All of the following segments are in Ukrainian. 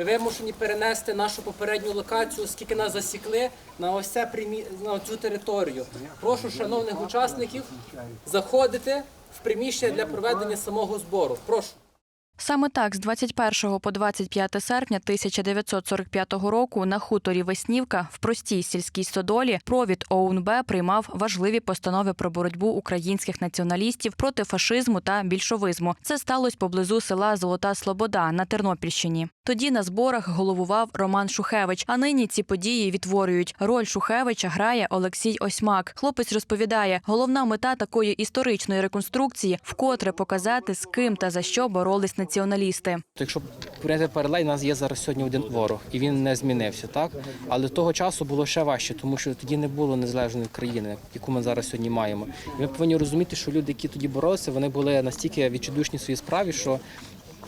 Ми вимушені перенести нашу попередню локацію, оскільки нас засікли на ось це примі... на цю територію. Прошу шановних учасників заходити в приміщення для проведення самого збору. Прошу. Саме так, з 21 по 25 серпня 1945 року на хуторі Веснівка в простій сільській стодолі провід ОУНБ приймав важливі постанови про боротьбу українських націоналістів проти фашизму та більшовизму. Це сталося поблизу села Золота Слобода на Тернопільщині. Тоді на зборах головував Роман Шухевич. А нині ці події відтворюють. Роль Шухевича грає Олексій Осьмак. Хлопець розповідає, головна мета такої історичної реконструкції вкотре показати, з ким та за що боролись націоналісти. Якщо прийняти паралель, у нас є зараз сьогодні один ворог, і він не змінився, так? Але того часу було ще важче, тому що тоді не було незалежної країни, яку ми зараз сьогодні маємо. І ми повинні розуміти, що люди, які тоді боролися, вони були настільки відчудушні в своїй справі, що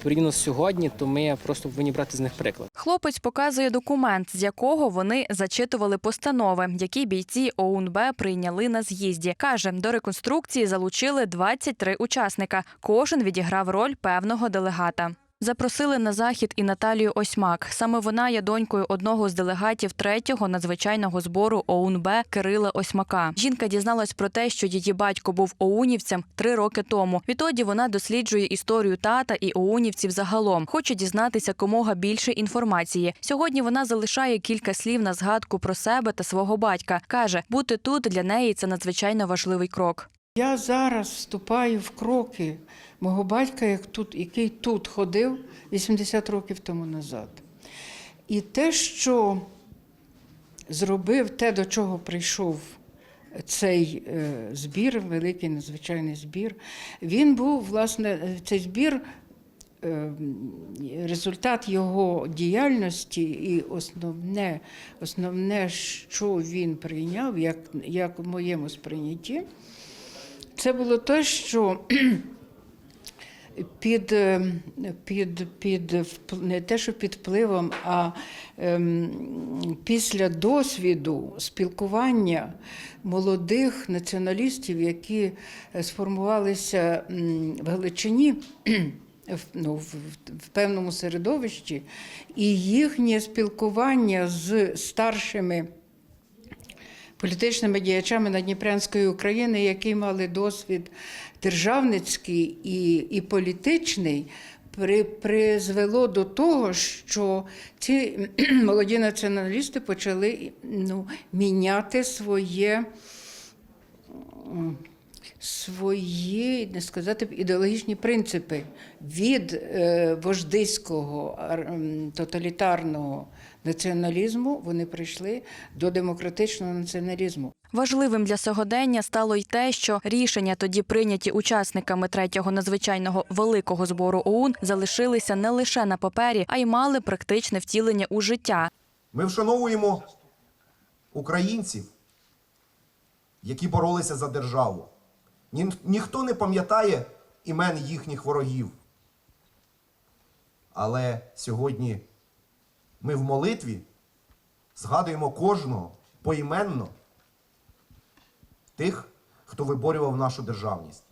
порівняно з сьогодні, то ми просто повинні брати з них приклад. Хлопець показує документ, з якого вони зачитували постанови, які бійці ОУНБ прийняли на з'їзді. Каже, до реконструкції залучили 23 учасника. Кожен відіграв роль певного делегата. Запросили на захід і Наталію Осьмак. Саме вона є донькою одного з делегатів третього надзвичайного збору ОУНБ Кирила Осьмака. Жінка дізналась про те, що її батько був оунівцем три роки тому. Відтоді вона досліджує історію тата і оунівців загалом. Хоче дізнатися комога більше інформації. Сьогодні вона залишає кілька слів на згадку про себе та свого батька. каже, бути тут для неї це надзвичайно важливий крок. Я зараз вступаю в кроки мого батька, як тут, який тут ходив 80 років тому назад. І те, що зробив, те, до чого прийшов цей е, збір, великий надзвичайний збір, він був, власне, е, цей збір. е, Результат його діяльності і основне, основне, що він прийняв, як, як в моєму сприйнятті, це було те, що під, е, під, під не те, що під впливом, а ем, після досвіду спілкування молодих націоналістів, які е, сформувалися в Галичині. в- Ну, в, в певному середовищі, і їхнє спілкування з старшими політичними діячами Надніпрянської України, які мали досвід державницький і, і політичний, при, призвело до того, що ці молоді націоналісти почали ну, міняти своє. Свої, не сказати б, ідеологічні принципи від е, вождиського тоталітарного націоналізму вони прийшли до демократичного націоналізму. Важливим для сьогодення стало й те, що рішення, тоді прийняті учасниками третього надзвичайного великого збору ОУН, залишилися не лише на папері, а й мали практичне втілення у життя. Ми вшановуємо українців, які боролися за державу. Ні, ніхто не пам'ятає імен їхніх ворогів. Але сьогодні ми в молитві згадуємо кожного поіменно тих, хто виборював нашу державність.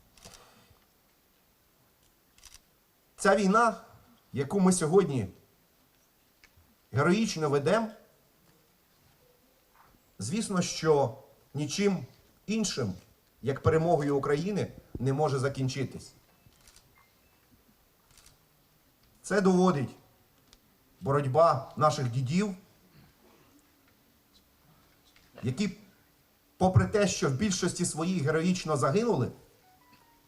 Ця війна, яку ми сьогодні героїчно ведемо, звісно, що нічим іншим, як перемогою України, не може закінчитись. Це доводить боротьба наших дідів, які, попри те, що в більшості своїй героїчно загинули,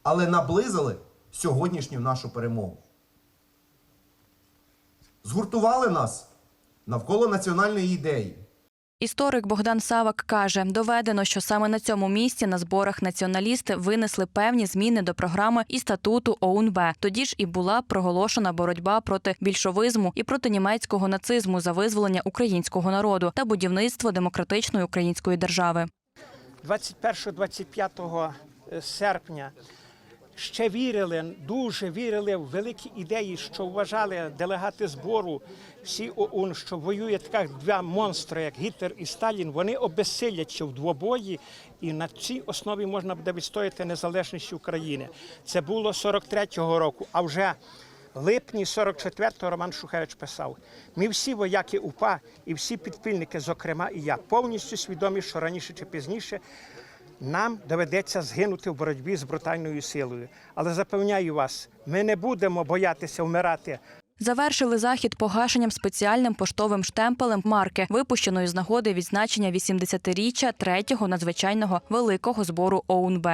але наблизили сьогоднішню нашу перемогу. Згуртували нас навколо національної ідеї. Історик Богдан Савак каже, доведено, що саме на цьому місці на зборах націоналісти винесли певні зміни до програми і статуту ОУНБ. Тоді ж і була проголошена боротьба проти більшовизму і проти німецького нацизму за визволення українського народу та будівництво демократичної української держави. 21-25 серпня ще вірили, дуже вірили в великі ідеї, що вважали делегати збору всі ОУН, що воює така два монстри, як Гітлер і Сталін. Вони обезсилять ще в двобої, і на цій основі можна буде відстояти незалежність України. Це було 43-го року. А вже липні 44-го Роман Шухевич писав: ми всі вояки УПА і всі підпільники, зокрема і я, повністю свідомі, що раніше чи пізніше нам доведеться згинути в боротьбі з брутальною силою. Але запевняю вас, ми не будемо боятися вмирати. Завершили захід погашенням спеціальним поштовим штемпелем марки, випущеної з нагоди відзначення 80-річчя третього надзвичайного великого збору ОУНБ.